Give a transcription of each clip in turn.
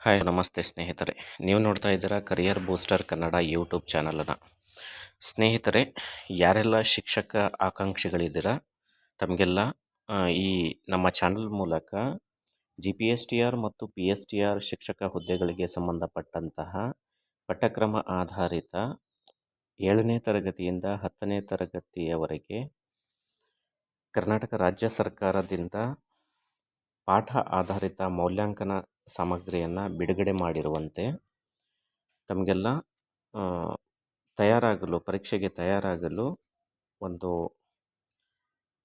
Hi, ನಮಸ್ತೆ ಸ್ನೇಹಿತರೆ. ನೀವು ನೋಡ್ತಾ ಇದ್ದೀರಾ ಕರಿಯರ್ ಬೂಸ್ಟರ್ ಕನ್ನಡ ಯೂಟ್ಯೂಬ್ ಚಾನಲನ್ನು ಸ್ನೇಹಿತರೆ, ಯಾರೆಲ್ಲ ಶಿಕ್ಷಕ ಆಕಾಂಕ್ಷಿಗಳಿದ್ದೀರಾ, ತಮಗೆಲ್ಲ ಈ ನಮ್ಮ ಚಾನಲ್ ಮೂಲಕ G P S T R ಮತ್ತು ಪಿ ಎಸ್ ಟಿ ಆರ್ ಶಿಕ್ಷಕ ಹುದ್ದೆಗಳಿಗೆ ಸಂಬಂಧಪಟ್ಟಂತಹ ಪಠ್ಯಕ್ರಮ ಆಧಾರಿತ ಏಳನೇ ತರಗತಿಯಿಂದ ಹತ್ತನೇ ತರಗತಿಯವರೆಗೆ ಕರ್ನಾಟಕ ರಾಜ್ಯ ಸರ್ಕಾರದಿಂದ ಪಾಠ ಆಧಾರಿತ ಮೌಲ್ಯಾಂಕನ ಸಾಮಗ್ರಿಯನ್ನು ಬಿಡುಗಡೆ ಮಾಡಿರುವಂತೆ ತಮಗೆಲ್ಲ ತಯಾರಾಗಲು, ಪರೀಕ್ಷೆಗೆ ತಯಾರಾಗಲು ಒಂದು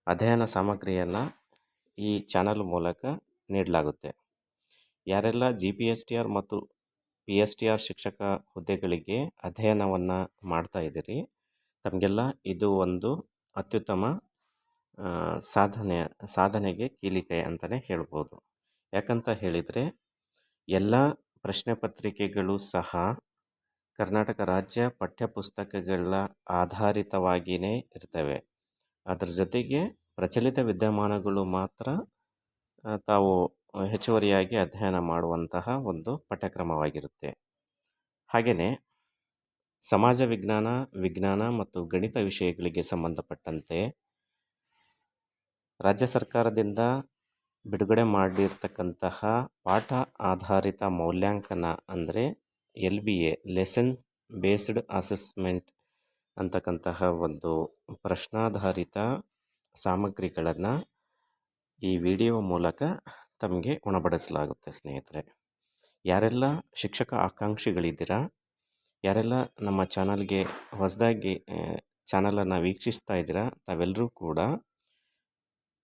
ಅಧ್ಯಯನ ಸಾಮಗ್ರಿಯನ್ನು ಈ ಚಾನಲ್ ಮೂಲಕ ನೀಡಲಾಗುತ್ತೆ. ಯಾರೆಲ್ಲ G P S T R ಮತ್ತು ಪಿ ಎಸ್ ಟಿ ಆರ್ ಶಿಕ್ಷಕ ಹುದ್ದೆಗಳಿಗೆ ಅಧ್ಯಯನವನ್ನು ಮಾಡ್ತಾ ಇದ್ದೀರಿ, ತಮಗೆಲ್ಲ ಇದು ಒಂದು ಅತ್ಯುತ್ತಮ ಸಾಧನೆ, ಸಾಧನೆಗೆ ಕೀಲಿಕೆ ಅಂತಲೇ ಹೇಳ್ಬೋದು. ಯಾಕಂತ ಹೇಳಿದರೆ ಎಲ್ಲ ಪ್ರಶ್ನೆ ಪತ್ರಿಕೆಗಳು ಸಹ ಕರ್ನಾಟಕ ರಾಜ್ಯ ಪಠ್ಯಪುಸ್ತಕಗಳ ಆಧಾರಿತವಾಗಿಯೇ ಇರ್ತವೆ. ಅದರ ಜೊತೆಗೆ ಪ್ರಚಲಿತ ವಿದ್ಯಮಾನಗಳು ಮಾತ್ರ ತಾವು ಹೆಚ್ಚುವರಿಯಾಗಿ ಅಧ್ಯಯನ ಮಾಡುವಂತಹ ಒಂದು ಪಠ್ಯಕ್ರಮವಾಗಿರುತ್ತೆ. ಹಾಗೆಯೇ ಸಮಾಜ ವಿಜ್ಞಾನ ವಿಜ್ಞಾನ ಮತ್ತು ಗಣಿತ ವಿಷಯಗಳಿಗೆ ಸಂಬಂಧಪಟ್ಟಂತೆ ರಾಜ್ಯ ಸರ್ಕಾರದಿಂದ ಬಿಡುಗಡೆ ಮಾಡಿರ್ತಕ್ಕಂತಹ ಪಾಠ ಆಧಾರಿತ ಮೌಲ್ಯಾಂಕನ ಅಂದರೆ L B A lesson based assessment ಅಂತಕ್ಕಂತಹ ಒಂದು ಪ್ರಶ್ನಾಧಾರಿತ ಸಾಮಗ್ರಿಗಳನ್ನು ಈ ವಿಡಿಯೋ ಮೂಲಕ ತಮಗೆ ಉಣಬಡಿಸಲಾಗುತ್ತೆ ಸ್ನೇಹಿತರೆ. ಯಾರೆಲ್ಲ ಶಿಕ್ಷಕ ಆಕಾಂಕ್ಷಿಗಳಿದ್ದೀರಾ, ಯಾರೆಲ್ಲ ನಮ್ಮ ಚಾನಲ್ಗೆ ಹೊಸದಾಗಿ, ಚಾನಲನ್ನು ವೀಕ್ಷಿಸ್ತಾ ಇದ್ದೀರಾ ತಾವೆಲ್ಲರೂ ಕೂಡ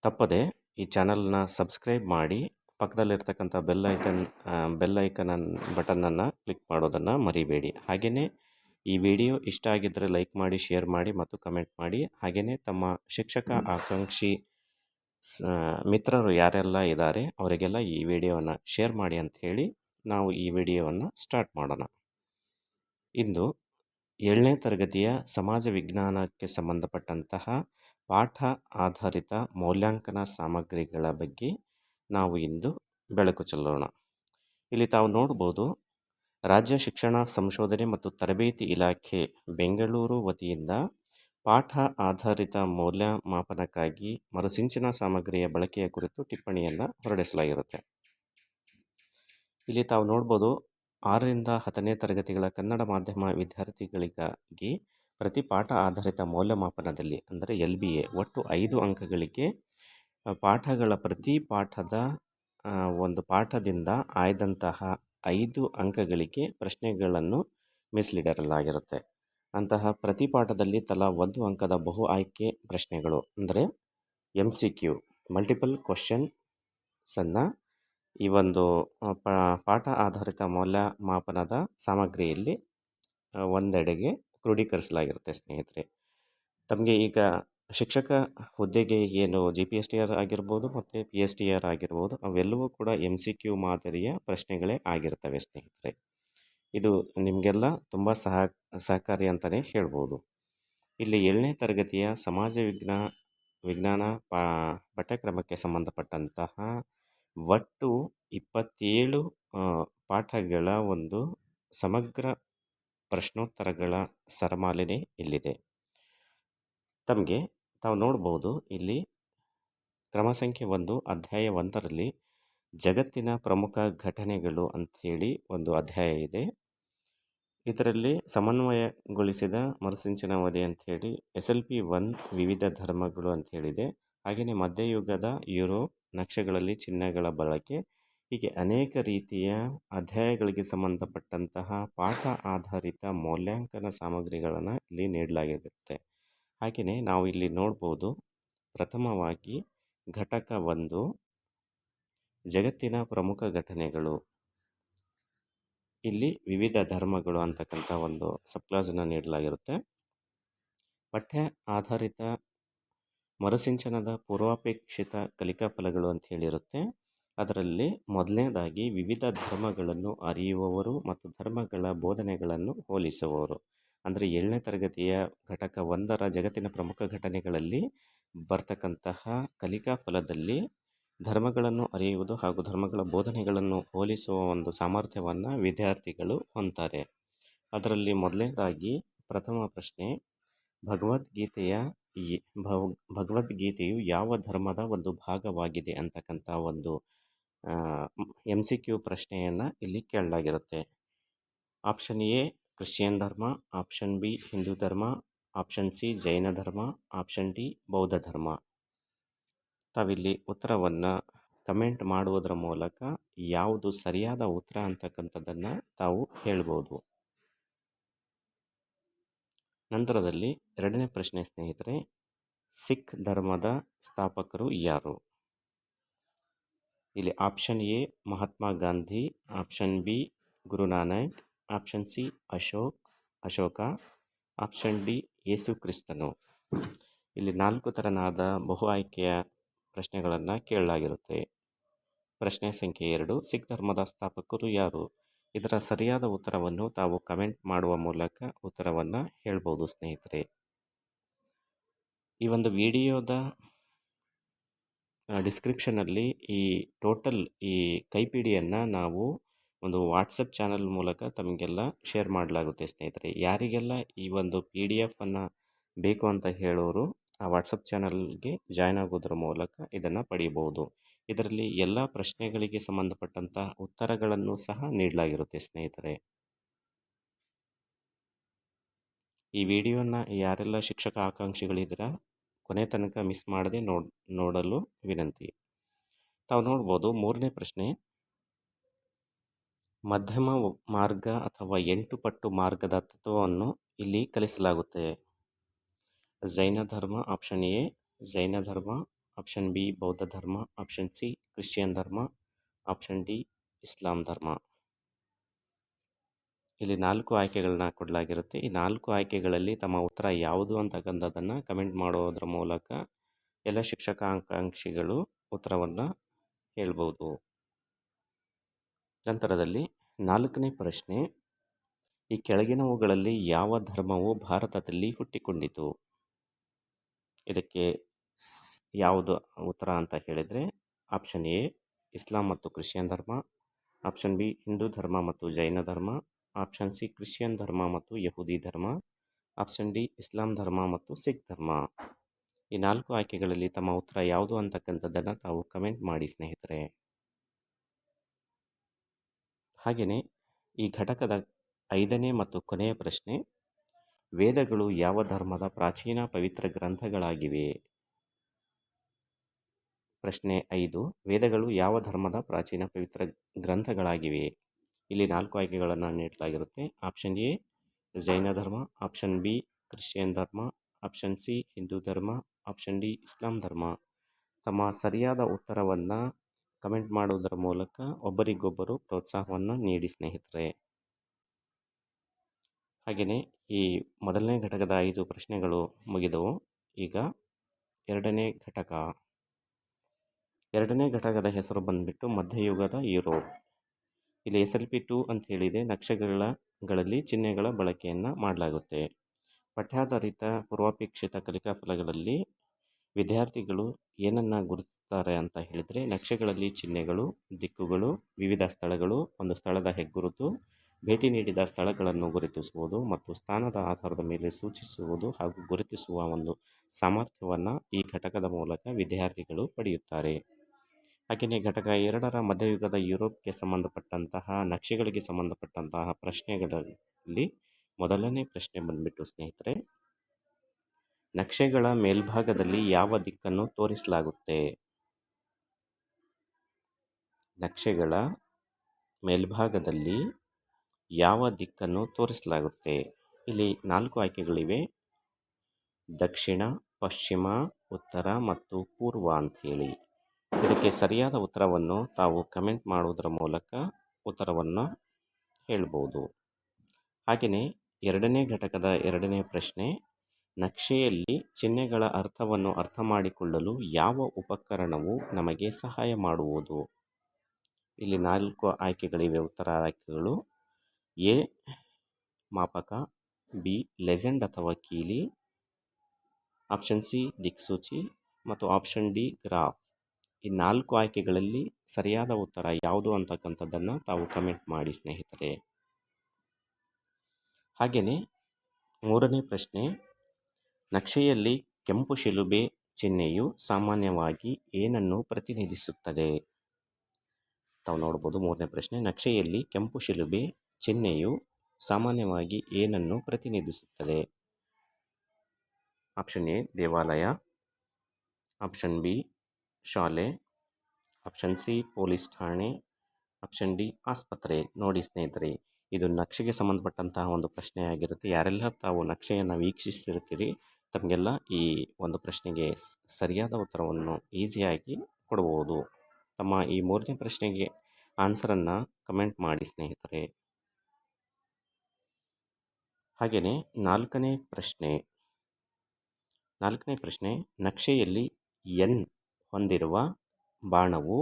ತಪ್ಪದೆ ಈ ಚಾನಲ್ನ ಸಬ್ಸ್ಕ್ರೈಬ್ ಮಾಡಿ, ಪಕ್ಕದಲ್ಲಿರ್ತಕ್ಕಂಥ ಬೆಲ್ ಐಕನ್ ಬೆಲ್ ಐಕನ್ ಬಟನನ್ನು ಕ್ಲಿಕ್ ಮಾಡೋದನ್ನು ಮರಿಬೇಡಿ. ಹಾಗೆಯೇ ಈ ವಿಡಿಯೋ ಇಷ್ಟ ಆಗಿದ್ದರೆ ಲೈಕ್ ಮಾಡಿ, ಶೇರ್ ಮಾಡಿ ಮತ್ತು ಕಮೆಂಟ್ ಮಾಡಿ. ಹಾಗೆಯೇ ತಮ್ಮ ಶಿಕ್ಷಕ ಆಕಾಂಕ್ಷಿ ಮಿತ್ರರು ಯಾರೆಲ್ಲ ಇದ್ದಾರೆ ಅವರಿಗೆಲ್ಲ ಈ ವಿಡಿಯೋವನ್ನು ಶೇರ್ ಮಾಡಿ ಅಂತ ಹೇಳಿ ನಾವು ಈ ವಿಡಿಯೋವನ್ನು ಸ್ಟಾರ್ಟ್ ಮಾಡೋಣ. ಇಂದು ಏಳನೇ ತರಗತಿಯ ಸಮಾಜ ವಿಜ್ಞಾನಕ್ಕೆ ಸಂಬಂಧಪಟ್ಟಂತಹ ಪಾಠ ಆಧಾರಿತ ಮೌಲ್ಯಾಂಕನ ಸಾಮಗ್ರಿಗಳ ಬಗ್ಗೆ ನಾವು ಇಂದು ಬೆಳಕು ಚೆಲ್ಲೋಣ. ಇಲ್ಲಿ ತಾವು ನೋಡ್ಬೋದು, ರಾಜ್ಯ ಶಿಕ್ಷಣ ಸಂಶೋಧನೆ ಮತ್ತು ತರಬೇತಿ ಇಲಾಖೆ ಬೆಂಗಳೂರು ವತಿಯಿಂದ ಪಾಠ ಆಧಾರಿತ ಮೌಲ್ಯಮಾಪನಕ್ಕಾಗಿ ಮರುಸಿಂಚನ ಸಾಮಗ್ರಿಯ ಬಳಕೆಯ ಕುರಿತು ಟಿಪ್ಪಣಿಯನ್ನು ಹೊರಡಿಸಲಾಗಿರುತ್ತೆ. ಇಲ್ಲಿ ತಾವು ನೋಡ್ಬೋದು, ಆರರಿಂದ ಹತ್ತನೇ ತರಗತಿಗಳ ಕನ್ನಡ ಮಾಧ್ಯಮ ವಿದ್ಯಾರ್ಥಿಗಳಿಗಾಗಿ ಪ್ರತಿ ಪಾಠ ಆಧಾರಿತ ಮೌಲ್ಯಮಾಪನದಲ್ಲಿ, ಅಂದರೆ ಎಲ್ ಬಿ ಎ, ಒಟ್ಟು ಐದು ಅಂಕಗಳಿಗೆ ಪಾಠಗಳ ಪ್ರತಿ ಪಾಠದ ಒಂದು ಪಾಠದಿಂದ ಆಯ್ದಂತಹ ಐದು ಅಂಕಗಳಿಗೆ ಪ್ರಶ್ನೆಗಳನ್ನು ಮೀಸಲಿಡಲಾಗಿರುತ್ತೆ. ಅಂತಹ ಪ್ರತಿ ಪಾಠದಲ್ಲಿ ತಲಾ ಒಂದು ಅಂಕದ ಬಹು ಆಯ್ಕೆ ಪ್ರಶ್ನೆಗಳು, ಅಂದರೆ ಎಂ ಸಿ ಕ್ಯೂ, ಮಲ್ಟಿಪಲ್ ಕ್ವಶನ್ಸನ್ನು ಈ ಒಂದು ಪಾಠ ಆಧಾರಿತ ಮೌಲ್ಯಮಾಪನದ ಸಾಮಗ್ರಿಯಲ್ಲಿ ಒಂದೆಡೆಗೆ ಕ್ರೋಢೀಕರಿಸಲಾಗಿರುತ್ತೆ ಸ್ನೇಹಿತರೆ. ತಮಗೆ ಈಗ ಶಿಕ್ಷಕ ಹುದ್ದೆಗೆ ಏನು G P S T R ಆಗಿರ್ಬೋದು ಮತ್ತು ಪಿ ಎಸ್ ಟಿ ಆರ್ ಆಗಿರ್ಬೋದು ಅವೆಲ್ಲವೂ ಕೂಡ ಎಂ ಸಿ ಕ್ಯೂ ಮಾದರಿಯ ಪ್ರಶ್ನೆಗಳೇ ಆಗಿರ್ತವೆ ಸ್ನೇಹಿತರೆ. ಇದು ನಿಮಗೆಲ್ಲ ತುಂಬ ಸಹ ಸಹಕಾರಿ ಅಂತಲೇ ಹೇಳ್ಬೋದು. ಇಲ್ಲಿ ಏಳನೇ ತರಗತಿಯ ಸಮಾಜ ವಿಜ್ಞಾ ವಿಜ್ಞಾನ ಪಾ ಪಠ್ಯಕ್ರಮಕ್ಕೆ ಸಂಬಂಧಪಟ್ಟಂತಹ ಒಟ್ಟು ಇಪ್ಪತ್ತೇಳು ಪಾಠಗಳ ಒಂದು ಸಮಗ್ರ ಪ್ರಶ್ನೋತ್ತರಗಳ ಸರಮಾಲೆನೇ ಇಲ್ಲಿದೆ. ತಮಗೆ ತಾವು ನೋಡಬಹುದು ಇಲ್ಲಿ ಕ್ರಮ ಸಂಖ್ಯೆ ಒಂದು, ಅಧ್ಯಾಯ ಒಂದರಲ್ಲಿ ಜಗತ್ತಿನ ಪ್ರಮುಖ ಘಟನೆಗಳು ಅಂಥೇಳಿ ಒಂದು ಅಧ್ಯಾಯ ಇದೆ. ಇದರಲ್ಲಿ ಸಮನ್ವಯಗೊಳಿಸಿದ ಮರುಸಿಂಚನವಧಿ ಅಂಥೇಳಿ ಎಸ್ ಎಲ್ ಪಿ ಒನ್ ವಿವಿಧ ಧರ್ಮಗಳು ಅಂಥೇಳಿದೆ ಹಾಗೆಯೇ ಮಧ್ಯಯುಗದ ಯುರೋಪ್ ನಕ್ಷೆಗಳಲ್ಲಿ ಚಿಹ್ನೆಗಳ ಬಳಕೆ ಹೀಗೆ ಅನೇಕ ರೀತಿಯ ಅಧ್ಯಾಯಗಳಿಗೆ ಸಂಬಂಧಪಟ್ಟಂತಹ ಪಾಠ ಆಧಾರಿತ ಮೌಲ್ಯಾಂಕನ ಸಾಮಗ್ರಿಗಳನ್ನು ಇಲ್ಲಿ ನೀಡಲಾಗಿರುತ್ತೆ. ಹಾಗೆಯೇ ನಾವು ಇಲ್ಲಿ ನೋಡ್ಬೋದು, ಪ್ರಥಮವಾಗಿ ಘಟಕ ಒಂದು, ಜಗತ್ತಿನ ಪ್ರಮುಖ ಘಟನೆಗಳು. ಇಲ್ಲಿ ವಿವಿಧ ಧರ್ಮಗಳು ಅಂತಕ್ಕಂಥ ಒಂದು ಸಬ್ಕ್ಲಾಸನ್ನು ನೀಡಲಾಗಿರುತ್ತೆ. ಪಠ್ಯ ಆಧಾರಿತ ಮರುಸಿಂಚನದ ಪೂರ್ವಾಪೇಕ್ಷಿತ ಕಲಿಕಾ ಫಲಗಳು ಅಂತ ಹೇಳಿರುತ್ತೆ. ಅದರಲ್ಲಿ ಮೊದಲನೇದಾಗಿ ವಿವಿಧ ಧರ್ಮಗಳನ್ನು ಅರಿಯುವವರು ಮತ್ತು ಧರ್ಮಗಳ ಬೋಧನೆಗಳನ್ನು ಹೋಲಿಸುವವರು. ಅಂದರೆ ಏಳನೇ ತರಗತಿಯ ಘಟಕ ಒಂದರ ಜಗತ್ತಿನ ಪ್ರಮುಖ ಘಟನೆಗಳಲ್ಲಿ ಬರ್ತಕ್ಕಂತಹ ಕಲಿಕಾ ಫಲದಲ್ಲಿ ಧರ್ಮಗಳನ್ನು ಅರಿಯುವುದು ಹಾಗೂ ಧರ್ಮಗಳ ಬೋಧನೆಗಳನ್ನು ಹೋಲಿಸುವ ಒಂದು ಸಾಮರ್ಥ್ಯವನ್ನು ವಿದ್ಯಾರ್ಥಿಗಳು ಹೊಂತಾರೆ ಅದರಲ್ಲಿ ಮೊದಲನೇದಾಗಿ ಪ್ರಥಮ ಪ್ರಶ್ನೆ, ಭಗವದ್ಗೀತೆಯ ಭಗವದ್ಗೀತೆಯು ಯಾವ ಧರ್ಮದ ಒಂದು ಭಾಗವಾಗಿದೆ ಅಂತಕ್ಕಂಥ ಒಂದು ಎಂ ಸಿ ಕ್ಯೂ ಪ್ರಶ್ನೆಯನ್ನು ಇಲ್ಲಿ ಕೇಳಲಾಗಿರುತ್ತೆ ಆಪ್ಷನ್ ಎ ಕ್ರಿಶ್ಚಿಯನ್ ಧರ್ಮ ಆಪ್ಷನ್ ಬಿ ಹಿಂದೂ ಧರ್ಮ ಆಪ್ಷನ್ ಸಿ ಜೈನ ಧರ್ಮ ಆಪ್ಷನ್ ಡಿ ಬೌದ್ಧ ಧರ್ಮ ತಾವಿಲ್ಲಿ ಉತ್ತರವನ್ನು ಕಮೆಂಟ್ ಮಾಡುವುದರ ಮೂಲಕ ಯಾವುದು ಸರಿಯಾದ ಉತ್ತರ ಅಂತಕ್ಕಂಥದ್ದನ್ನು ತಾವು ಹೇಳ್ಬೋದು. ನಂತರದಲ್ಲಿ ಎರಡನೇ ಪ್ರಶ್ನೆ ಸ್ನೇಹಿತರೆ ಸಿಖ್ ಧರ್ಮದ ಸ್ಥಾಪಕರು ಯಾರು? ಇಲ್ಲಿ option A Mahatma Gandhi option B Guru Nanak option C Ashok, Ashoka option D ಯೇಸು ಕ್ರಿಸ್ತನು. ಇಲ್ಲಿ ನಾಲ್ಕು ಥರನಾದ ಬಹು ಆಯ್ಕೆಯ ಪ್ರಶ್ನೆಗಳನ್ನು ಕೇಳಲಾಗಿರುತ್ತೆ. ಪ್ರಶ್ನೆ ಸಂಖ್ಯೆ ಎರಡು, ಸಿಖ್ ಧರ್ಮದ ಸ್ಥಾಪಕರು ಯಾರು? ಇದರ ಸರಿಯಾದ ಉತ್ತರವನ್ನು ತಾವು ಕಮೆಂಟ್ ಮಾಡುವ ಮೂಲಕ ಉತ್ತರವನ್ನು ಹೇಳ್ಬೋದು ಸ್ನೇಹಿತರೆ. ಈ ಒಂದು ವಿಡಿಯೋದ ಡಿಸ್ಕ್ರಿಪ್ಷನಲ್ಲಿ ಈ ಟೋಟಲ್ ಈ ಕೈಪಿಡಿಯನ್ನು ನಾವು ಒಂದು ವಾಟ್ಸಪ್ ಚಾನಲ್ ಮೂಲಕ ತಮಗೆಲ್ಲ ಶೇರ್ ಮಾಡಲಾಗುತ್ತೆ ಸ್ನೇಹಿತರೆ. ಯಾರಿಗೆಲ್ಲ ಈ ಒಂದು ಪಿ ಡಿ ಎಫನ್ನು ಬೇಕು ಅಂತ ಹೇಳೋರು, ಆ ವಾಟ್ಸಪ್ ಚಾನಲ್ಗೆ ಜಾಯ್ನ್ ಆಗೋದ್ರ ಮೂಲಕ ಇದನ್ನು ಪಡೀಬೋದು. ಇದರಲ್ಲಿ ಎಲ್ಲ ಪ್ರಶ್ನೆಗಳಿಗೆ ಸಂಬಂಧಪಟ್ಟಂಥ ಉತ್ತರಗಳನ್ನು ಸಹ ನೀಡಲಾಗಿರುತ್ತೆ ಸ್ನೇಹಿತರೆ. ಈ ವಿಡಿಯೋನ ಯಾರೆಲ್ಲ ಶಿಕ್ಷಕ ಆಕಾಂಕ್ಷಿಗಳಿದ್ದೀರಾ ಕೊನೆ ತನಕ ಮಿಸ್ ಮಾಡದೆ ನೋಡ್, ನೋಡಲು ವಿನಂತಿ. ತಾವು ನೋಡ್ಬೋದು, ಮೂರನೇ ಪ್ರಶ್ನೆ. ಮಧ್ಯಮ ಮಾರ್ಗ ಅಥವಾ ಎಂಟು ಪಟ್ಟು ಮಾರ್ಗದ ತತ್ವವನ್ನು ಇಲ್ಲಿ ಕಲಿಸಲಾಗುತ್ತೆ. ಜೈನ ಧರ್ಮ ಆಪ್ಷನ್ ಎ, ಜೈನ ಧರ್ಮ ಆಪ್ಷನ್ ಬಿ, ಬೌದ್ಧ ಧರ್ಮ ಆಪ್ಷನ್ ಸಿ, ಕ್ರಿಶ್ಚಿಯನ್ ಧರ್ಮ ಆಪ್ಷನ್ ಡಿ, ಇಸ್ಲಾಂ ಧರ್ಮ. ಇಲ್ಲಿ ನಾಲ್ಕು ಆಯ್ಕೆಗಳನ್ನ ಕೊಡಲಾಗಿರುತ್ತೆ. ಈ ನಾಲ್ಕು ಆಯ್ಕೆಗಳಲ್ಲಿ ತಮ್ಮ ಉತ್ತರ ಯಾವುದು ಅಂತಕ್ಕಂಥದ್ದನ್ನು ಕಮೆಂಟ್ ಮಾಡೋದ್ರ ಮೂಲಕ ಎಲ್ಲ ಶಿಕ್ಷಕಾಕಾಂಕ್ಷಿಗಳು ಉತ್ತರವನ್ನು ಹೇಳ್ಬೋದು. ನಂತರದಲ್ಲಿ ನಾಲ್ಕನೇ ಪ್ರಶ್ನೆ, ಈ ಕೆಳಗಿನವುಗಳಲ್ಲಿ ಯಾವ ಧರ್ಮವು ಭಾರತದಲ್ಲಿ ಹುಟ್ಟಿಕೊಂಡಿತು? ಇದಕ್ಕೆ ಯಾವುದು ಉತ್ತರ ಅಂತ ಹೇಳಿದರೆ ಆಪ್ಷನ್ ಎ, ಇಸ್ಲಾಂ ಮತ್ತು ಕ್ರಿಶ್ಚಿಯನ್ ಧರ್ಮ, ಆಪ್ಷನ್ ಬಿ, ಹಿಂದೂ ಧರ್ಮ ಮತ್ತು ಜೈನ ಧರ್ಮ ಆಪ್ಷನ್ ಸಿ, ಕ್ರಿಶ್ಚಿಯನ್ ಧರ್ಮ ಮತ್ತು ಯಹೂದಿ ಧರ್ಮ. ಆಪ್ಷನ್ ಡಿ, ಇಸ್ಲಾಂ ಧರ್ಮ ಮತ್ತು ಸಿಖ್ ಧರ್ಮ. ಈ ನಾಲ್ಕು ಆಯ್ಕೆಗಳಲ್ಲಿ ತಮ್ಮ ಉತ್ತರ ಯಾವುದು ಅಂತಕ್ಕಂಥದ್ದನ್ನು ತಾವು ಕಮೆಂಟ್ ಮಾಡಿ, ಸ್ನೇಹಿತರೆ. ಹಾಗೆಯೇ ಈ ಘಟಕದ ಐದನೇ ಮತ್ತು ಕೊನೆಯ ಪ್ರಶ್ನೆ, ವೇದಗಳು ಯಾವ ಧರ್ಮದ ಪ್ರಾಚೀನ ಪವಿತ್ರ ಗ್ರಂಥಗಳಾಗಿವೆ? ಪ್ರಶ್ನೆ ಐದು, ವೇದಗಳು ಯಾವ ಧರ್ಮದ ಪ್ರಾಚೀನ ಪವಿತ್ರ ಗ್ರಂಥಗಳಾಗಿವೆ? ಇಲ್ಲಿ ನಾಲ್ಕು ಆಯ್ಕೆಗಳನ್ನು ನೀಡಲಾಗಿರುತ್ತೆ ಆಪ್ಷನ್ ಎ, ಜೈನ ಧರ್ಮ. ಆಪ್ಷನ್ ಬಿ, ಕ್ರಿಶ್ಚಿಯನ್ ಧರ್ಮ. ಆಪ್ಷನ್ ಸಿ, ಹಿಂದೂ ಧರ್ಮ. ಆಪ್ಷನ್ ಡಿ, ಇಸ್ಲಾಂ ಧರ್ಮ. ತಮ್ಮ ಸರಿಯಾದ ಉತ್ತರವನ್ನು ಕಮೆಂಟ್ ಮಾಡುವುದರ ಮೂಲಕ ಒಬ್ಬರಿಗೊಬ್ಬರು ಪ್ರೋತ್ಸಾಹವನ್ನು ನೀಡಿ ಸ್ನೇಹಿತರೆ. ಹಾಗೆಯೇ ಈ ಮೊದಲನೇ ಘಟಕದ ಐದು ಪ್ರಶ್ನೆಗಳು ಮುಗಿದವು. ಈಗ ಎರಡನೇ ಘಟಕ. ಎರಡನೇ ಘಟಕದ ಹೆಸರು ಬಂದುಬಿಟ್ಟು ಮಧ್ಯಯುಗದ ಯುರೋಪ್. ಇಲ್ಲಿ ಎಸ್ ಎಲ್ ಪಿ ಟು ಅಂತ ಹೇಳಿದೆ. ನಕ್ಷೆಗಳಲ್ಲಿ ಚಿಹ್ನೆಗಳ ಬಳಕೆಯನ್ನು ಮಾಡಲಾಗುತ್ತೆ. ಪಠ್ಯಾಧಾರಿತ ಪೂರ್ವಾಪೇಕ್ಷಿತ ಕಲಿಕಾ ಫಲಗಳಲ್ಲಿ ವಿದ್ಯಾರ್ಥಿಗಳು ಏನನ್ನು ಗುರುತಿಸ್ತಾರೆ ಅಂತ ಹೇಳಿದರೆ ನಕ್ಷೆಗಳಲ್ಲಿ ಚಿಹ್ನೆಗಳು, ದಿಕ್ಕುಗಳು, ವಿವಿಧ ಸ್ಥಳಗಳು, ಒಂದು ಸ್ಥಳದ ಹೆಗ್ಗುರುತು, ಭೇಟಿ ನೀಡಿದ ಸ್ಥಳಗಳನ್ನು ಗುರುತಿಸುವುದು ಮತ್ತು ಸ್ಥಾನದ ಆಧಾರದ ಮೇಲೆ ಸೂಚಿಸುವುದು ಹಾಗೂ ಗುರುತಿಸುವ ಒಂದು ಸಾಮರ್ಥ್ಯವನ್ನು ಈ ಘಟಕದ ಮೂಲಕ ವಿದ್ಯಾರ್ಥಿಗಳು ಪಡೆಯುತ್ತಾರೆ. ಹಾಗೆಯೇ ಘಟಕ ಎರಡರ ಮಧ್ಯಯುಗದ ಯುರೋಪ್ಗೆ ಸಂಬಂಧಪಟ್ಟಂತಹ, ನಕ್ಷೆಗಳಿಗೆ ಸಂಬಂಧಪಟ್ಟಂತಹ ಪ್ರಶ್ನೆಗಳಲ್ಲಿ ಮೊದಲನೇ ಪ್ರಶ್ನೆ ಬಂದ್ಬಿಟ್ಟು ಸ್ನೇಹಿತರೆ, ನಕ್ಷೆಗಳ ಮೇಲ್ಭಾಗದಲ್ಲಿ ಯಾವ ದಿಕ್ಕನ್ನು ತೋರಿಸಲಾಗುತ್ತೆ? ನಕ್ಷೆಗಳ ಮೇಲ್ಭಾಗದಲ್ಲಿ ಯಾವ ದಿಕ್ಕನ್ನು ತೋರಿಸಲಾಗುತ್ತೆ? ಇಲ್ಲಿ ನಾಲ್ಕು ಆಯ್ಕೆಗಳಿವೆ. ದಕ್ಷಿಣ, ಪಶ್ಚಿಮ, ಉತ್ತರ ಮತ್ತು ಪೂರ್ವ ಅಂಥೇಳಿ ಇದಕ್ಕೆ ಸರಿಯಾದ ಉತ್ತರವನ್ನು ತಾವು ಕಮೆಂಟ್ ಮಾಡುವುದರ ಮೂಲಕ ಉತ್ತರವನ್ನು ಹೇಳ್ಬೋದು. ಹಾಗೆಯೇ ಎರಡನೇ ಘಟಕದ ಎರಡನೇ ಪ್ರಶ್ನೆ, ನಕ್ಷೆಯಲ್ಲಿ ಚಿಹ್ನೆಗಳ ಅರ್ಥವನ್ನು ಅರ್ಥ ಮಾಡಿಕೊಳ್ಳಲು ಯಾವ ಉಪಕರಣವು ನಮಗೆ ಸಹಾಯ ಮಾಡುವುದು? ಇಲ್ಲಿ ನಾಲ್ಕು ಆಯ್ಕೆಗಳಿವೆ. ಉತ್ತರ ಆಯ್ಕೆಗಳು, ಎ, ಮಾಪಕ, ಬಿ, ಲೆಜೆಂಡ್ ಅಥವಾ ಕೀಲಿ, ಆಪ್ಷನ್ ಸಿ, ದಿಕ್ಸೂಚಿ ಮತ್ತು ಆಪ್ಷನ್ ಡಿ, ಗ್ರಾಫ್. ಈ ನಾಲ್ಕು ಆಯ್ಕೆಗಳಲ್ಲಿ ಸರಿಯಾದ ಉತ್ತರ ಯಾವುದು ಅಂತಕ್ಕಂಥದ್ದನ್ನು ತಾವು ಕಮೆಂಟ್ ಮಾಡಿ, ಸ್ನೇಹಿತರೆ. ಹಾಗೆಯೇ ಮೂರನೇ ಪ್ರಶ್ನೆ, ನಕ್ಷೆಯಲ್ಲಿ ಕೆಂಪು ಶಿಲುಬೆ ಚಿಹ್ನೆಯು ಸಾಮಾನ್ಯವಾಗಿ ಏನನ್ನು ಪ್ರತಿನಿಧಿಸುತ್ತದೆ? ತಾವು ನೋಡ್ಬೋದು ಮೂರನೇ ಪ್ರಶ್ನೆ, ನಕ್ಷೆಯಲ್ಲಿ ಕೆಂಪು ಶಿಲುಬೆ ಚಿಹ್ನೆಯು ಸಾಮಾನ್ಯವಾಗಿ ಏನನ್ನು ಪ್ರತಿನಿಧಿಸುತ್ತದೆ? ಆಪ್ಷನ್ ಎ, ದೇವಾಲಯ. ಆಪ್ಷನ್ ಬಿ ಶಾಲೆ ಆಪ್ಷನ್ ಸಿ ಪೊಲೀಸ್ ಠಾಣೆ ಆಪ್ಷನ್ ಡಿ ಆಸ್ಪತ್ರೆ. ನೋಡಿ ಸ್ನೇಹಿತರೆ, ಇದು ನಕ್ಷೆಗೆ ಸಂಬಂಧಪಟ್ಟಂತಹ ಒಂದು ಪ್ರಶ್ನೆ ಆಗಿರುತ್ತೆ. ಯಾರೆಲ್ಲ ತಾವು ನಕ್ಷೆಯನ್ನು ವೀಕ್ಷಿಸಿರ್ತೀರಿ, ತಮಗೆಲ್ಲ ಈ ಒಂದು ಪ್ರಶ್ನೆಗೆ ಸರಿಯಾದ ಉತ್ತರವನ್ನು ಈಸಿಯಾಗಿ ಕೊಡ್ಬೋದು. ತಮ್ಮ ಈ ಮೂರನೇ ಪ್ರಶ್ನೆಗೆ ಆನ್ಸರನ್ನು ಕಮೆಂಟ್ ಮಾಡಿ ಸ್ನೇಹಿತರೆ. ಹಾಗೆಯೇ ನಾಲ್ಕನೇ ಪ್ರಶ್ನೆ ನಾಲ್ಕನೇ ಪ್ರಶ್ನೆ, ನಕ್ಷೆಯಲ್ಲಿ ಎನ್ ಹೊಂದಿರುವ ಬಾಣವು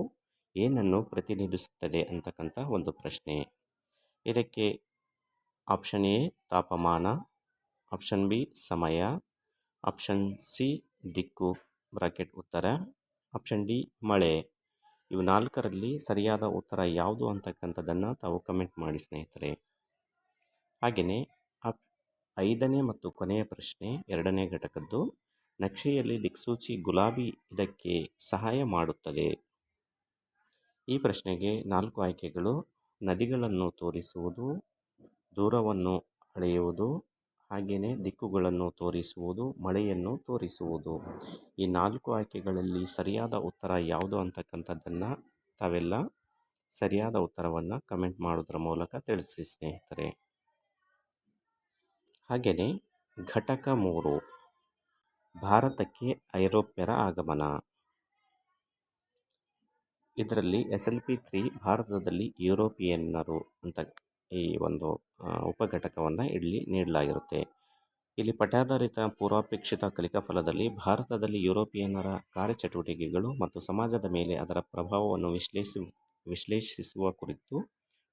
ಏನನ್ನು ಪ್ರತಿನಿಧಿಸುತ್ತದೆ ಅಂತಕ್ಕಂಥ ಒಂದು ಪ್ರಶ್ನೆ. ಇದಕ್ಕೆ ಆಪ್ಷನ್ ಎ ತಾಪಮಾನ ಆಪ್ಷನ್ ಬಿ ಸಮಯ ಆಪ್ಷನ್ ಸಿ ದಿಕ್ಕು ಬ್ರಾಕೆಟ್ ಉತ್ತರ ಆಪ್ಷನ್ ಡಿ ಮಳೆ. ಇವು ನಾಲ್ಕರಲ್ಲಿ ಸರಿಯಾದ ಉತ್ತರ ಯಾವುದು ಅಂತಕ್ಕಂಥದ್ದನ್ನು ತಾವು ಕಮೆಂಟ್ ಮಾಡಿ ಸ್ನೇಹಿತರೆ. ಹಾಗೆಯೇ ಐದನೇ ಮತ್ತು ಕೊನೆಯ ಪ್ರಶ್ನೆ ಎರಡನೇ ಘಟಕದ್ದು ನಕ್ಷೆಯಲ್ಲಿ ದಿಕ್ಸೂಚಿ ಗುಲಾಬಿ ಇದಕ್ಕೆ ಸಹಾಯ ಮಾಡುತ್ತದೆ. ಈ ಪ್ರಶ್ನೆಗೆ ನಾಲ್ಕು ಆಯ್ಕೆಗಳು. ನದಿಗಳನ್ನು ತೋರಿಸುವುದು, ದೂರವನ್ನು ಅಳೆಯುವುದು ಹಾಗೆಯೇ ದಿಕ್ಕುಗಳನ್ನು ತೋರಿಸುವುದು, ಮಳೆಯನ್ನು ತೋರಿಸುವುದು. ಈ ನಾಲ್ಕು ಆಯ್ಕೆಗಳಲ್ಲಿ ಸರಿಯಾದ ಉತ್ತರ ಯಾವುದು ಅಂತಕ್ಕಂಥದ್ದನ್ನು ತಾವೆಲ್ಲ ಸರಿಯಾದ ಉತ್ತರವನ್ನು ಕಮೆಂಟ್ ಮಾಡೋದ್ರ ಮೂಲಕ ತಿಳಿಸಿ ಸ್ನೇಹಿತರೆ. ಹಾಗೆಯೇ ಘಟಕ ಮೂರು. ಭಾರತಕ್ಕೆ ಐರೋಪ್ಯರ ಆಗಮನ. ಇದರಲ್ಲಿ ಎಸ್ ಎಲ್ ಪಿ ತ್ರೀ ಭಾರತದಲ್ಲಿ ಯುರೋಪಿಯನ್ನರು ಅಂತ ಈ ಒಂದು ಉಪಘಟಕವನ್ನು ಇಲ್ಲಿ ನೀಡಲಾಗಿರುತ್ತೆ. ಇಲ್ಲಿ ಪಠ್ಯಾಧಾರಿತ ಪೂರ್ವಾಪೇಕ್ಷಿತ ಕಲಿಕಾ ಫಲದಲ್ಲಿ ಭಾರತದಲ್ಲಿ ಯುರೋಪಿಯನ್ನರ ಕಾರ್ಯಚಟುವಟಿಕೆಗಳು ಮತ್ತು ಸಮಾಜದ ಮೇಲೆ ಅದರ ಪ್ರಭಾವವನ್ನು ವಿಶ್ಲೇಷಿ ವಿಶ್ಲೇಷಿಸುವ ಕುರಿತು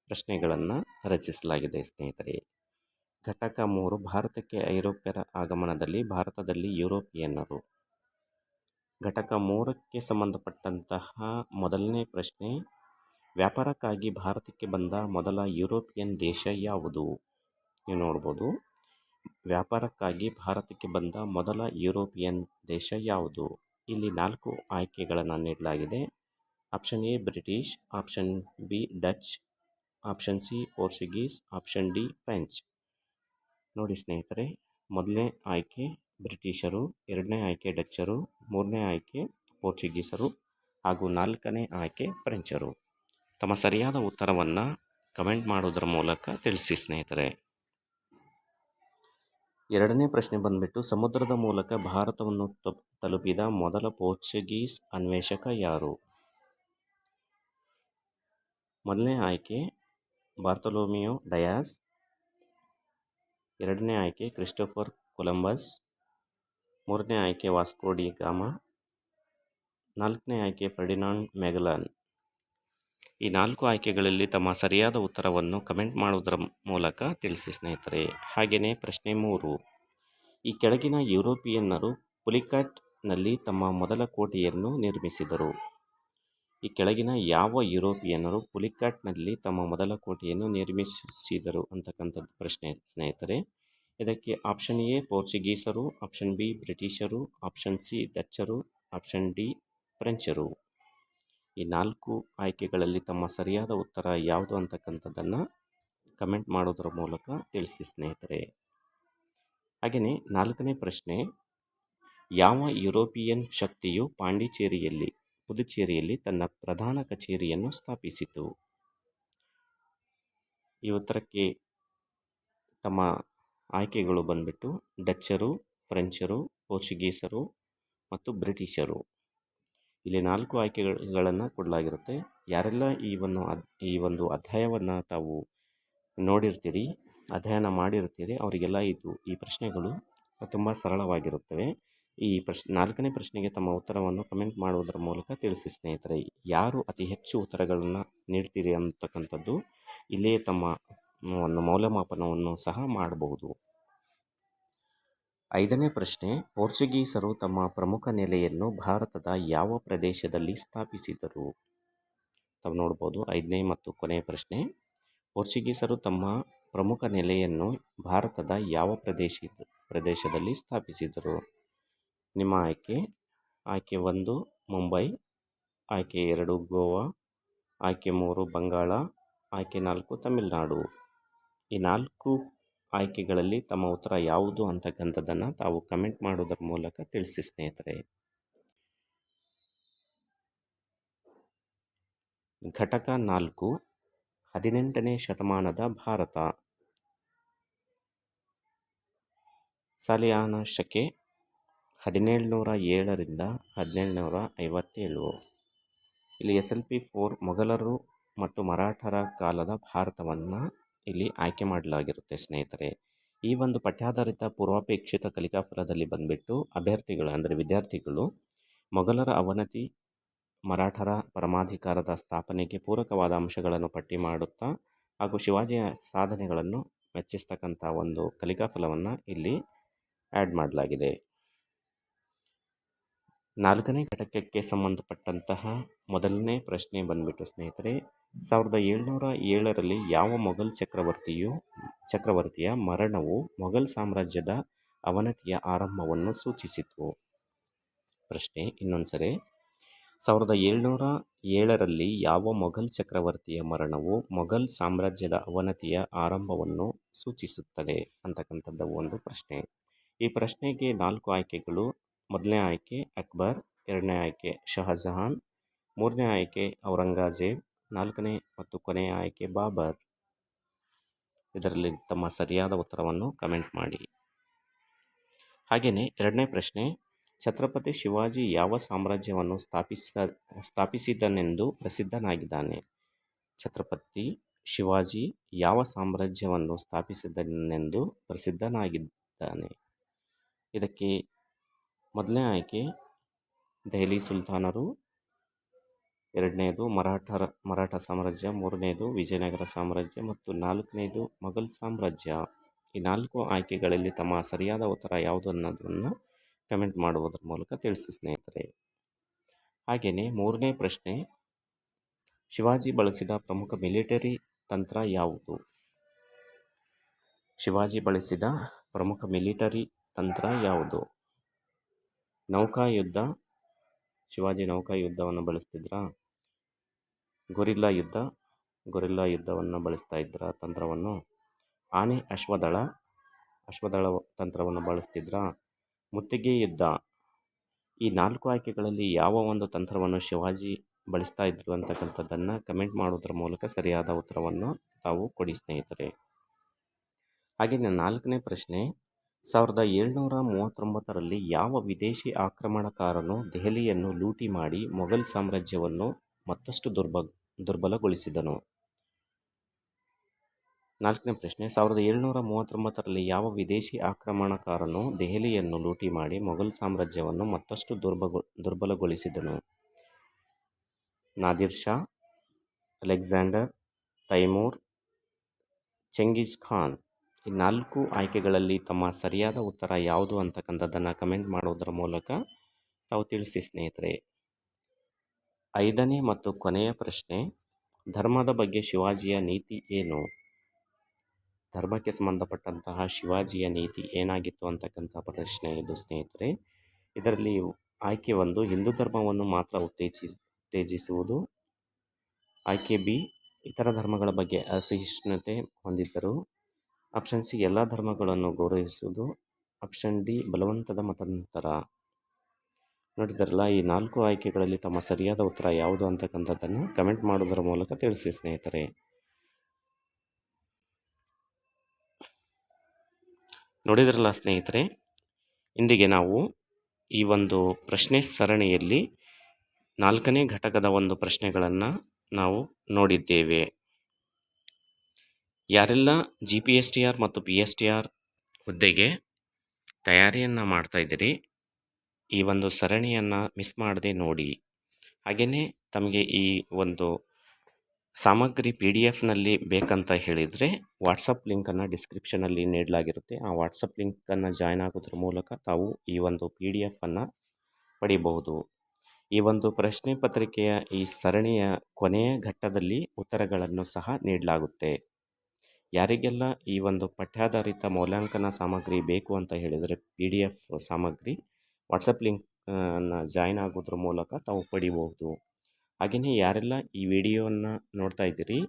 ಪ್ರಶ್ನೆಗಳನ್ನು ರಚಿಸಲಾಗಿದೆ, ಸ್ನೇಹಿತರೆ. ಘಟಕ ಮೂರು ಭಾರತಕ್ಕೆ ಐರೋಪ್ಯರ ಆಗಮನದಲ್ಲಿ ಭಾರತದಲ್ಲಿ ಯುರೋಪಿಯನ್ನರು. ಘಟಕ ಮೂರಕ್ಕೆ ಸಂಬಂಧಪಟ್ಟಂತಹ ಮೊದಲನೇ ಪ್ರಶ್ನೆ, ವ್ಯಾಪಾರಕ್ಕಾಗಿ ಭಾರತಕ್ಕೆ ಬಂದ ಮೊದಲ ಯುರೋಪಿಯನ್ ದೇಶ ಯಾವುದು? ನೀವು ನೋಡ್ಬೋದು. ವ್ಯಾಪಾರಕ್ಕಾಗಿ ಭಾರತಕ್ಕೆ ಬಂದ ಮೊದಲ ಯುರೋಪಿಯನ್ ದೇಶ ಯಾವುದು? ಇಲ್ಲಿ ನಾಲ್ಕು ಆಯ್ಕೆಗಳನ್ನು ನೀಡಲಾಗಿದೆ. Option A, British. Option B, Dutch. Option C, Portuguese. Option D, French. ನೋಡಿ ಸ್ನೇಹಿತರೆ, ಮೊದಲನೇ ಆಯ್ಕೆ ಬ್ರಿಟಿಷರು, ಎರಡನೇ ಆಯ್ಕೆ ಡಚ್ಚರು, ಮೂರನೇ ಆಯ್ಕೆ ಪೋರ್ಚುಗೀಸರು ಹಾಗೂ ನಾಲ್ಕನೇ ಆಯ್ಕೆ ಫ್ರೆಂಚರು. ತಮ್ಮ ಸರಿಯಾದ ಉತ್ತರವನ್ನು ಕಮೆಂಟ್ ಮಾಡೋದರ ಮೂಲಕ ತಿಳಿಸಿ ಸ್ನೇಹಿತರೆ. ಎರಡನೇ ಪ್ರಶ್ನೆ ಬಂದ್ಬಿಟ್ಟು, ಸಮುದ್ರದ ಮೂಲಕ ಭಾರತವನ್ನು ತಲುಪಿದ ಮೊದಲ ಪೋರ್ಚುಗೀಸ್ ಅನ್ವೇಷಕ ಯಾರು? ಮೊದಲನೇ ಆಯ್ಕೆ ಬಾರ್ತಲೋಮಿಯೋ ಡಯಾಸ್ ಎರಡನೇ ಆಯ್ಕೆ ಕ್ರಿಸ್ಟೋಫರ್ ಕೊಲಂಬಸ್, ಮೂರನೇ ಆಯ್ಕೆ ವಾಸ್ಕೋಡಿ ಗಾಮ, ನಾಲ್ಕನೇ ಆಯ್ಕೆ ಫರ್ಡಿನಾಂಡ್ ಮೆಗಲಾನ್. ಈ ನಾಲ್ಕು ಆಯ್ಕೆಗಳಲ್ಲಿ ತಮ್ಮ ಸರಿಯಾದ ಉತ್ತರವನ್ನು ಕಮೆಂಟ್ ಮಾಡುವುದರ ಮೂಲಕ ತಿಳಿಸಿ ಸ್ನೇಹಿತರೆ. ಹಾಗೆಯೇ ಪ್ರಶ್ನೆ ಮೂರು. ಈ ಕೆಳಗಿನ ಯುರೋಪಿಯನ್ನರು ಪುಲಿಕಾಟ್ನಲ್ಲಿ ತಮ್ಮ ಮೊದಲ ಕೋಟೆಯನ್ನು ನಿರ್ಮಿಸಿದರು. ಈ ಕೆಳಗಿನ ಯಾವ ಯುರೋಪಿಯನ್ನರು ಪುಲಿಕಾಟ್ನಲ್ಲಿ ತಮ್ಮ ಮೊದಲ ಕೋಟೆಯನ್ನು ನಿರ್ಮಿಸಿದರು ಅಂತಕ್ಕಂಥದ್ದು ಪ್ರಶ್ನೆ, ಸ್ನೇಹಿತರೆ. ಇದಕ್ಕೆ ಆಪ್ಷನ್ ಎ ಪೋರ್ಚುಗೀಸರು ಆಪ್ಷನ್ ಬಿ ಬ್ರಿಟಿಷರು ಆಪ್ಷನ್ ಸಿ ಡಚ್ಚರು ಆಪ್ಷನ್ ಡಿ ಫ್ರೆಂಚರು. ಈ ನಾಲ್ಕು ಆಯ್ಕೆಗಳಲ್ಲಿ ತಮ್ಮ ಸರಿಯಾದ ಉತ್ತರ ಯಾವುದು ಅಂತಕ್ಕಂಥದ್ದನ್ನು ಕಮೆಂಟ್ ಮಾಡೋದರ ಮೂಲಕ ತಿಳಿಸಿ, ಸ್ನೇಹಿತರೆ. ಹಾಗೆಯೇ ನಾಲ್ಕನೇ ಪ್ರಶ್ನೆ, ಯಾವ ಯುರೋಪಿಯನ್ ಶಕ್ತಿಯು ಪಾಂಡಿಚೇರಿಯಲ್ಲಿ ಪುದುಚೇರಿಯಲ್ಲಿ ತನ್ನ ಪ್ರಧಾನ ಕಚೇರಿಯನ್ನು ಸ್ಥಾಪಿಸಿತು. ಈ ಉತ್ತರಕ್ಕೆ ತಮ್ಮ ಆಯ್ಕೆಗಳು ಬಂದ್ಬಿಟ್ಟು ಡಚ್ಚರು, ಫ್ರೆಂಚರು, ಪೋರ್ಚುಗೀಸರು ಮತ್ತು ಬ್ರಿಟಿಷರು. ಇಲ್ಲಿ ನಾಲ್ಕು ಆಯ್ಕೆಗಳನ್ನು ಕೊಡಲಾಗಿರುತ್ತೆ. ಯಾರೆಲ್ಲ ಈ ಒಂದು ಈ ಒಂದು ಅಧ್ಯಾಯವನ್ನು ತಾವು ನೋಡಿರ್ತೀರಿ, ಅಧ್ಯಯನ ಮಾಡಿರ್ತೀರಿ, ಅವರಿಗೆಲ್ಲ ಇದು, ಈ ಪ್ರಶ್ನೆಗಳು ತುಂಬ ಸರಳವಾಗಿರುತ್ತವೆ. ಈ ಪ್ರಶ್, ನಾಲ್ಕನೇ ಪ್ರಶ್ನೆಗೆ ತಮ್ಮ ಉತ್ತರವನ್ನು ಕಮೆಂಟ್ ಮಾಡುವುದರ ಮೂಲಕ ತಿಳಿಸಿ, ಸ್ನೇಹಿತರೆ. ಯಾರು ಅತಿ ಹೆಚ್ಚು ಉತ್ತರಗಳನ್ನು ನೀಡ್ತೀರಿ ಅಂತಕ್ಕಂಥದ್ದು ಇಲ್ಲಿಯೇ ತಮ್ಮ ಒಂದು ಮೌಲ್ಯಮಾಪನವನ್ನು ಸಹ ಮಾಡಬಹುದು. ಐದನೇ ಪ್ರಶ್ನೆ, ಪೋರ್ಚುಗೀಸರು ತಮ್ಮ ಪ್ರಮುಖ ನೆಲೆಯನ್ನು ಭಾರತದ ಯಾವ ಪ್ರದೇಶದಲ್ಲಿ ಸ್ಥಾಪಿಸಿದರು? ತಾವು ನೋಡ್ಬೋದು, ಐದನೇ ಮತ್ತು ಕೊನೆಯ ಪ್ರಶ್ನೆ, ಪೋರ್ಚುಗೀಸರು ತಮ್ಮ ಪ್ರಮುಖ ನೆಲೆಯನ್ನು ಭಾರತದ ಯಾವ ಪ್ರದೇಶ, ಪ್ರದೇಶದಲ್ಲಿ ಸ್ಥಾಪಿಸಿದರು? ನಿಮ್ಮ ಆಯ್ಕೆ. ಆಯ್ಕೆ ಒಂದು, ಮುಂಬೈ. ಆಯ್ಕೆ ಎರಡು, ಗೋವಾ. ಆಯ್ಕೆ ಮೂರು, ಬಂಗಾಳ. ಆಯ್ಕೆ ನಾಲ್ಕು, ತಮಿಳುನಾಡು. ಈ ನಾಲ್ಕು ಆಯ್ಕೆಗಳಲ್ಲಿ ತಮ್ಮ ಉತ್ತರ ಯಾವುದು ಅಂತಕ್ಕಂಥದ್ದನ್ನು ತಾವು ಕಮೆಂಟ್ ಮಾಡೋದರ ಮೂಲಕ ತಿಳಿಸಿ, ಸ್ನೇಹಿತರೆ. ಘಟಕ ನಾಲ್ಕು, ಹದಿನೆಂಟನೇ ಶತಮಾನದ ಭಾರತ. ಸಲಿಯಾನ ಶಕೆ ಹದಿನೇಳುನೂರ ಏಳರಿಂದ ಹದಿನೇಳುನೂರ ಐವತ್ತೇಳು. ಇಲ್ಲಿ ಎಸ್ ಎಲ್ ಪಿ ಫೋರ್ ಮೊಘಲರು ಮತ್ತು ಮರಾಠರ ಕಾಲದ ಭಾರತವನ್ನು ಇಲ್ಲಿ ಆಯ್ಕೆ ಮಾಡಲಾಗಿರುತ್ತೆ ಸ್ನೇಹಿತರೆ. ಈ ಒಂದು ಪಠ್ಯಾಧಾರಿತ ಪೂರ್ವಾಪೇಕ್ಷಿತ ಕಲಿಕಾ ಫಲದಲ್ಲಿ ಬಂದುಬಿಟ್ಟು ಅಭ್ಯರ್ಥಿಗಳು ಅಂದರೆ ವಿದ್ಯಾರ್ಥಿಗಳು ಮೊಘಲರ ಅವನತಿ, ಮರಾಠರ ಪರಮಾಧಿಕಾರದ ಸ್ಥಾಪನೆಗೆ ಪೂರಕವಾದ ಅಂಶಗಳನ್ನು ಪಟ್ಟಿ ಮಾಡುತ್ತಾ ಹಾಗೂ ಶಿವಾಜಿಯ ಸಾಧನೆಗಳನ್ನು ಮೆಚ್ಚಿಸ್ತಕ್ಕಂಥ ಒಂದು ಕಲಿಕಾ ಫಲವನ್ನು ಇಲ್ಲಿ ಆ್ಯಡ್ ಮಾಡಲಾಗಿದೆ. ನಾಲ್ಕನೇ ಘಟಕಕ್ಕೆ ಸಂಬಂಧಪಟ್ಟಂತಹ ಮೊದಲನೇ ಪ್ರಶ್ನೆ ಬಂದ್ಬಿಟ್ಟು ಸ್ನೇಹಿತರೆ, ಸಾವಿರದ ಏಳ್ನೂರ ಏಳರಲ್ಲಿ ಯಾವ ಮೊಘಲ್ ಚಕ್ರವರ್ತಿಯು, ಚಕ್ರವರ್ತಿಯ ಮರಣವು ಮೊಘಲ್ ಸಾಮ್ರಾಜ್ಯದ ಅವನತಿಯ ಆರಂಭವನ್ನು ಸೂಚಿಸಿತು? ಪ್ರಶ್ನೆ ಇನ್ನೊಂದು ಸರಿ ಸಾವಿರದ ಏಳ್ನೂರ ಏಳರಲ್ಲಿ ಯಾವ ಮೊಘಲ್ ಚಕ್ರವರ್ತಿಯ ಮರಣವು ಮೊಘಲ್ ಸಾಮ್ರಾಜ್ಯದ ಅವನತಿಯ ಆರಂಭವನ್ನು ಸೂಚಿಸುತ್ತದೆ ಅಂತಕ್ಕಂಥದ್ದು ಒಂದು ಪ್ರಶ್ನೆ. ಈ ಪ್ರಶ್ನೆಗೆ ನಾಲ್ಕು ಆಯ್ಕೆಗಳು ಮೊದಲನೇ ಆಯ್ಕೆ ಅಕ್ಬರ್, ಎರಡನೇ ಆಯ್ಕೆ ಶಹಜಹಾನ್, ಮೂರನೇ ಆಯ್ಕೆ ಔರಂಗಜೇಬ್, ನಾಲ್ಕನೇ ಮತ್ತು ಕೊನೆಯ ಆಯ್ಕೆ ಬಾಬರ್. ಇದರಲ್ಲಿ ತಮ್ಮ ಸರಿಯಾದ ಉತ್ತರವನ್ನು ಕಮೆಂಟ್ ಮಾಡಿ. ಹಾಗೆಯೇ ಎರಡನೇ ಪ್ರಶ್ನೆ, ಛತ್ರಪತಿ ಶಿವಾಜಿ ಯಾವ ಸಾಮ್ರಾಜ್ಯವನ್ನು ಸ್ಥಾಪಿಸ, ಸ್ಥಾಪಿಸಿದನೆಂದು ಪ್ರಸಿದ್ಧನಾಗಿದ್ದಾನೆ? ಛತ್ರಪತಿ ಶಿವಾಜಿ ಯಾವ ಸಾಮ್ರಾಜ್ಯವನ್ನು ಸ್ಥಾಪಿಸಿದನೆಂದು ಪ್ರಸಿದ್ಧನಾಗಿದ್ದಾನೆ? ಇದಕ್ಕೆ ಮೊದಲನೇ ಆಯ್ಕೆ, ದೆಹಲಿ ಸುಲ್ತಾನರು. ಎರಡನೇದು ಮರಾಠರ, ಮರಾಠ ಸಾಮ್ರಾಜ್ಯ. ಮೂರನೇದು ವಿಜಯನಗರ ಸಾಮ್ರಾಜ್ಯ. ಮತ್ತು ನಾಲ್ಕನೇದು ಮೊಘಲ್ ಸಾಮ್ರಾಜ್ಯ. ಈ ನಾಲ್ಕು ಆಯ್ಕೆಗಳಲ್ಲಿ ತಮ್ಮ ಸರಿಯಾದ ಉತ್ತರ ಯಾವುದು ಅನ್ನೋದನ್ನು ಕಮೆಂಟ್ ಮಾಡುವುದರ ಮೂಲಕ ತಿಳಿಸಿ ಸ್ನೇಹಿತರೆ. ಹಾಗೆಯೇ ಮೂರನೇ ಪ್ರಶ್ನೆ, ಶಿವಾಜಿ ಬಳಸಿದ ಪ್ರಮುಖ ಮಿಲಿಟರಿ ತಂತ್ರ ಯಾವುದು? ಶಿವಾಜಿ ಬಳಸಿದ ಪ್ರಮುಖ ಮಿಲಿಟರಿ ತಂತ್ರ ಯಾವುದು? ನೌಕಾಯುದ್ಧ, ಶಿವಾಜಿ ನೌಕಾಯುದ್ಧವನ್ನು ಬಳಸ್ತಿದ್ರಾ? ಗೊರಿಲ್ಲಾ ಯುದ್ಧ, ಗೊರಿಲ್ಲಾ ಯುದ್ಧವನ್ನು ಬಳಸ್ತಾ ಇದ್ರ ತಂತ್ರವನ್ನು? ಆನೆ ಅಶ್ವದಳ ಅಶ್ವದಳ ತಂತ್ರವನ್ನು ಬಳಸ್ತಿದ್ರಾ? ಮುತ್ತಿಗೆ ಯುದ್ಧ. ಈ ನಾಲ್ಕು ಆಯ್ಕೆಗಳಲ್ಲಿ ಯಾವ ಒಂದು ತಂತ್ರವನ್ನು ಶಿವಾಜಿ ಬಳಸ್ತಾ ಇದ್ರು ಅಂತಕ್ಕಂಥದ್ದನ್ನು ಕಮೆಂಟ್ ಮಾಡೋದ್ರ ಮೂಲಕ ಸರಿಯಾದ ಉತ್ತರವನ್ನು ತಾವು ಕೊಡಿ ಸ್ನೇಹಿತರೆ. ಹಾಗೆಯೇ ನಾಲ್ಕನೇ ಪ್ರಶ್ನೆ ಸಾವಿರದ ಏಳುನೂರ ಮೂವತ್ತೊಂಬತ್ತರಲ್ಲಿ ಯಾವ ವಿದೇಶಿ ಆಕ್ರಮಣಕಾರನು ದೆಹಲಿಯನ್ನು ಲೂಟಿ ಮಾಡಿ ಮೊಘಲ್ ಸಾಮ್ರಾಜ್ಯವನ್ನು ಮತ್ತಷ್ಟು ದುರ್ಬ, ದುರ್ಬಲಗೊಳಿಸಿದನು? ನಾಲ್ಕನೇ ಪ್ರಶ್ನೆ. ಸಾವಿರದ ಏಳುನೂರ ಮೂವತ್ತೊಂಬತ್ತರಲ್ಲಿ ಯಾವ ವಿದೇಶಿ ಆಕ್ರಮಣಕಾರನು ದೆಹಲಿಯನ್ನು ಲೂಟಿ ಮಾಡಿ ಮೊಘಲ್ ಸಾಮ್ರಾಜ್ಯವನ್ನು ಮತ್ತಷ್ಟು ದುರ್ಬಗೊ, ದುರ್ಬಲಗೊಳಿಸಿದನು? Nadir Shah Alexander, Timur, Genghis Khan. ಈ ನಾಲ್ಕು ಆಯ್ಕೆಗಳಲ್ಲಿ ತಮ್ಮ ಸರಿಯಾದ ಉತ್ತರ ಯಾವುದು ಅಂತಕ್ಕಂಥದ್ದನ್ನು ಕಮೆಂಟ್ ಮಾಡೋದರ ಮೂಲಕ ತಾವು ತಿಳಿಸಿ ಸ್ನೇಹಿತರೆ. ಐದನೇ ಮತ್ತು ಕೊನೆಯ ಪ್ರಶ್ನೆ, ಧರ್ಮದ ಬಗ್ಗೆ ಶಿವಾಜಿಯ ನೀತಿ ಏನು? ಧರ್ಮಕ್ಕೆ ಸಂಬಂಧಪಟ್ಟಂತಹ ಶಿವಾಜಿಯ ನೀತಿ ಏನಾಗಿತ್ತು ಅಂತಕ್ಕಂಥ ಪ್ರಶ್ನೆ ಇದು ಸ್ನೇಹಿತರೆ. ಇದರಲ್ಲಿ ಆಯ್ಕೆ ಒಂದು, ಹಿಂದೂ ಧರ್ಮವನ್ನು ಮಾತ್ರ ಉತ್ತೇಜಿ ಉತ್ತೇಜಿಸುವುದು. ಆಯ್ಕೆ ಬಿ, ಇತರ ಧರ್ಮಗಳ ಬಗ್ಗೆ ಅಸಹಿಷ್ಣುತೆ ಹೊಂದಿದ್ದರು. ಆಪ್ಷನ್ ಸಿ ಎಲ್ಲ ಧರ್ಮಗಳನ್ನು ಗೌರವಿಸುವುದು. ಆಪ್ಷನ್ ಡಿ ಬಲವಂತದ ಮತಾಂತರ. ನೋಡಿದಾರಲ್ಲ, ಈ ನಾಲ್ಕು ಆಯ್ಕೆಗಳಲ್ಲಿ ತಮ್ಮ ಸರಿಯಾದ ಉತ್ತರ ಯಾವುದು ಅಂತಕ್ಕಂಥದ್ದನ್ನು ಕಮೆಂಟ್ ಮಾಡುವುದರ ಮೂಲಕ ತಿಳಿಸಿ, ಸ್ನೇಹಿತರೆ. ನೋಡಿದ್ರಲ್ಲ, ಸ್ನೇಹಿತರೆ, ಇಂದಿಗೆ ನಾವು ಈ ಒಂದು ಪ್ರಶ್ನೆ ಸರಣಿಯಲ್ಲಿ ನಾಲ್ಕನೇ ಘಟಕದ ಒಂದು ಪ್ರಶ್ನೆಗಳನ್ನು ನಾವು ನೋಡಿದ್ದೇವೆ. ಯಾರೆಲ್ಲ G P S T R ಮತ್ತು ಪಿ ಎಸ್ ಟಿ ಆರ್ ಹುದ್ದೆಗೆ ತಯಾರಿಯನ್ನು ಮಾಡ್ತಾಯಿದ್ದೀರಿ ಈ ಒಂದು ಸರಣಿಯನ್ನು ಮಿಸ್ ಮಾಡದೆ ನೋಡಿ. ಹಾಗೆಯೇ ತಮಗೆ ಈ ಒಂದು ಸಾಮಗ್ರಿ ಪಿ ಡಿ ಎಫ್ನಲ್ಲಿ ಬೇಕಂತ ಹೇಳಿದರೆ ವಾಟ್ಸಪ್ ಲಿಂಕನ್ನು ಡಿಸ್ಕ್ರಿಪ್ಷನಲ್ಲಿ ನೀಡಲಾಗಿರುತ್ತೆ. ಆ ವಾಟ್ಸಪ್ ಲಿಂಕನ್ನು ಜಾಯ್ನ್ ಆಗೋದ್ರ ಮೂಲಕ ತಾವು ಈ ಒಂದು ಪಿ ಡಿ ಎಫನ್ನು ಪಡಿಬಹುದು. ಈ ಒಂದು ಪ್ರಶ್ನೆ ಪತ್ರಿಕೆಯ ಈ ಸರಣಿಯ ಕೊನೆಯ ಘಟ್ಟದಲ್ಲಿ ಉತ್ತರಗಳನ್ನು ಸಹ ನೀಡಲಾಗುತ್ತೆ. ಯಾರಿಗೆಲ್ಲ ಈ ಒಂದು ಪಠ್ಯಾಧಾರಿತ ಮೌಲ್ಯಾಂಕನ ಸಾಮಗ್ರಿ ಬೇಕು ಅಂತ ಹೇಳಿದರೆ ಪಿ ಡಿ ಎಫ್ ಸಾಮಗ್ರಿ, ವಾಟ್ಸಪ್ ಲಿಂಕ್ ಅನ್ನು ಜಾಯ್ನ್ ಆಗೋದ್ರ ಮೂಲಕ ತಾವು ಪಡಿಬಹುದು. ಹಾಗೆಯೇ ಯಾರೆಲ್ಲ ಈ ವಿಡಿಯೋವನ್ನು ನೋಡ್ತಾ ಇದ್ದೀರಿ,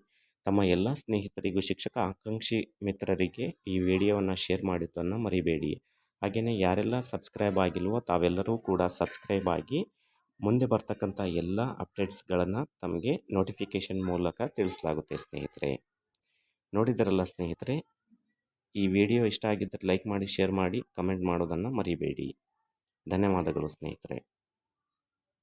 ತಮ್ಮ ಎಲ್ಲ ಸ್ನೇಹಿತರಿಗೂ, ಶಿಕ್ಷಕ ಆಕಾಂಕ್ಷಿ ಮಿತ್ರರಿಗೆ ಈ ವಿಡಿಯೋವನ್ನು ಶೇರ್ ಮಾಡಿದ್ದನ್ನು ಮರಿಬೇಡಿ. ಹಾಗೆಯೇ ಯಾರೆಲ್ಲ ಸಬ್ಸ್ಕ್ರೈಬ್ ಆಗಿಲ್ವೋ ತಾವೆಲ್ಲರೂ ಕೂಡ ಸಬ್ಸ್ಕ್ರೈಬ್ ಆಗಿ ಮುಂದೆ ಬರ್ತಕ್ಕಂಥ ಎಲ್ಲ ಅಪ್ಡೇಟ್ಸ್ಗಳನ್ನು ತಮಗೆ ನೋಟಿಫಿಕೇಷನ್ ಮೂಲಕ ತಿಳಿಸಲಾಗುತ್ತೆ ಸ್ನೇಹಿತರೆ. ನೋಡಿದರಲ್ಲ ಸ್ನೇಹಿತರೆ, ಈ ವಿಡಿಯೋ ಇಷ್ಟ ಆಗಿದ್ದರೆ ಲೈಕ್ ಮಾಡಿ, ಶೇರ್ ಮಾಡಿ, ಕಮೆಂಟ್ ಮಾಡೋದನ್ನು ಮರಿಬೇಡಿ. ಧನ್ಯವಾದಗಳು ಸ್ನೇಹಿತರೆ.